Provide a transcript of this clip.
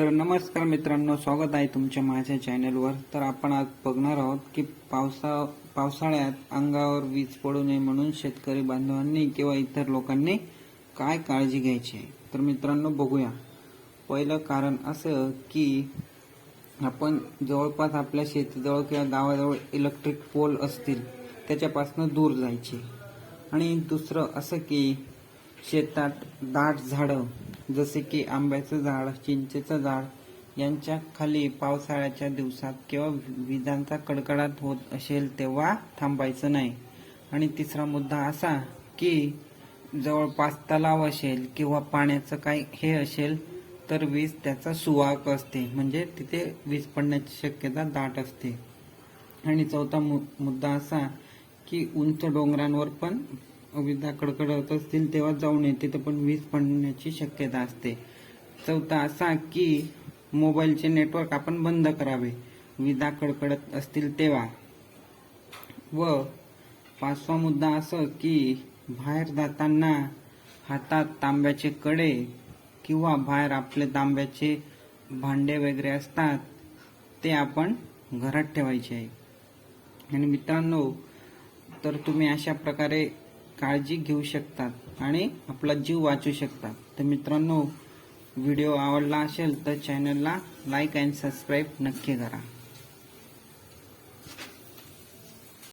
तर नमस्कार मित्रांनो स्वागत आहे तुमच्या माझ्या चॅनलवर. तर आपण आज बघणार आहोत की पावसा पावसाळ्यात अंगावर वीज पडू नये म्हणून शेतकरी बांधवांनी किंवा इतर लोकांनी काय काळजी घ्यायची आहे? तर मित्रांनो बघूया. पहिलं कारण असं की आपण जवळपास आपल्या शेतीजवळ किंवा गावाजवळ इलेक्ट्रिक पोल असतील त्याच्यापासून दूर जायचे. आणि दुसरं असं की शेतात दाट झाडं जसे की आंब्याचं झाड चिंचेचं झाड यांच्या खाली पावसाळ्याच्या दिवसात किंवा विजांचा कडकडाट होत असेल तेव्हा थांबायचं नाही. आणि तिसरा मुद्दा असा की जवळपास तलाव असेल किंवा पाण्याचं काही हे असेल तर वीज त्याचा सुवाहक असते. म्हणजे तिथे वीज पडण्याची शक्यता दाट असते. आणि चौथा मु- मुद्दा असा की उंच डोंगरांवर पण विजा कडकडत असतील तेव्हा जाऊन येते. तर पण वीज पडण्याची शक्यता असते. चौथा असा की मोबाईलचे नेटवर्क आपण बंद करावे. विजा कडकडत असतील तेव्हा. व पाचवा मुद्दा असं की बाहेर जाताना हातात तांब्याचे कडे किंवा बाहेर आपले तांब्याचे भांडे वगैरे असतात ते आपण घरात ठेवायचे आहे. आणि मित्रांनो तर तुम्ही अशा प्रकारे काळजी घेऊ शकतात आणि आपला जीव वाचू शकतात. तर मित्रांनो व्हिडिओ आवडला असेल तर चॅनलला लाईक अँड सबस्क्राईब नक्की करा.